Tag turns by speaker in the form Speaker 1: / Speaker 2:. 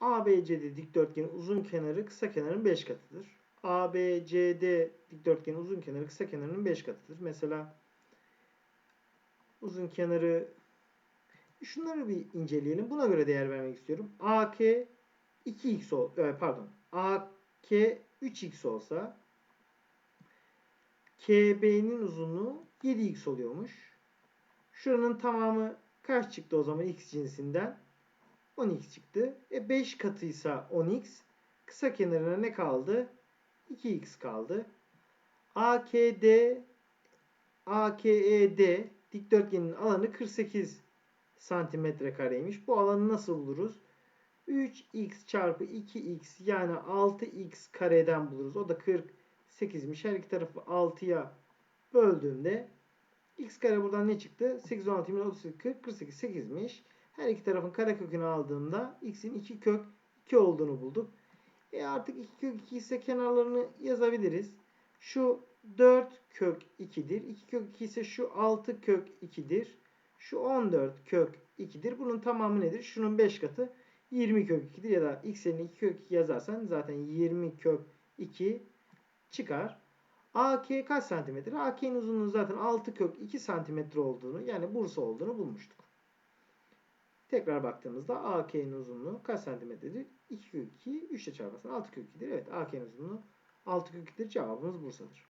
Speaker 1: ABCD dikdörtgenin uzun kenarı kısa kenarın 5 katıdır. ABCD dikdörtgenin uzun kenarı kısa kenarının 5 katıdır. Mesela uzun kenarı şunları bir inceleyelim. Buna göre değer vermek istiyorum. AK 2x ol, e, pardon. AK 3x olsa KB'nin uzunluğu 7x oluyormuş. Şuranın tamamı kaç çıktı o zaman x cinsinden? 10x çıktı. E 5 katıysa 10x. Kısa kenarına ne kaldı? 2x kaldı. AKD AKED dikdörtgenin alanı 48 santimetre kareymiş. Bu alanı nasıl buluruz? 3x çarpı 2x yani 6x kareden buluruz. O da 48'miş. Her iki tarafı 6'ya böldüğümde x kare buradan ne çıktı? 8, 16, 20, 38, 40, 48, 8'miş. Her iki tarafın karekökünü aldığımda x'in 2 kök 2 olduğunu bulduk. E artık 2 kök 2 ise kenarlarını yazabiliriz. Şu 4 kök 2'dir. 2 kök 2 ise şu 6 kök 2'dir. Şu 14 kök 2'dir. Bunun tamamı nedir? Şunun 5 katı 20 kök 2'dir. Ya da x yerine 2 kök 2 yazarsan zaten 20 kök 2 çıkar. AK kaç santimetre? AK'nin uzunluğu zaten 6 kök 2 santimetre olduğunu yani Bursa olduğunu bulmuştuk. Tekrar baktığımızda AK'nin uzunluğu kaç santimetredir? 2 kök 2, 3 ile çarparsan 6 kök 2'dir. Evet AK'nin uzunluğu 6 kök 2'dir. Cevabımız Bursa'dır.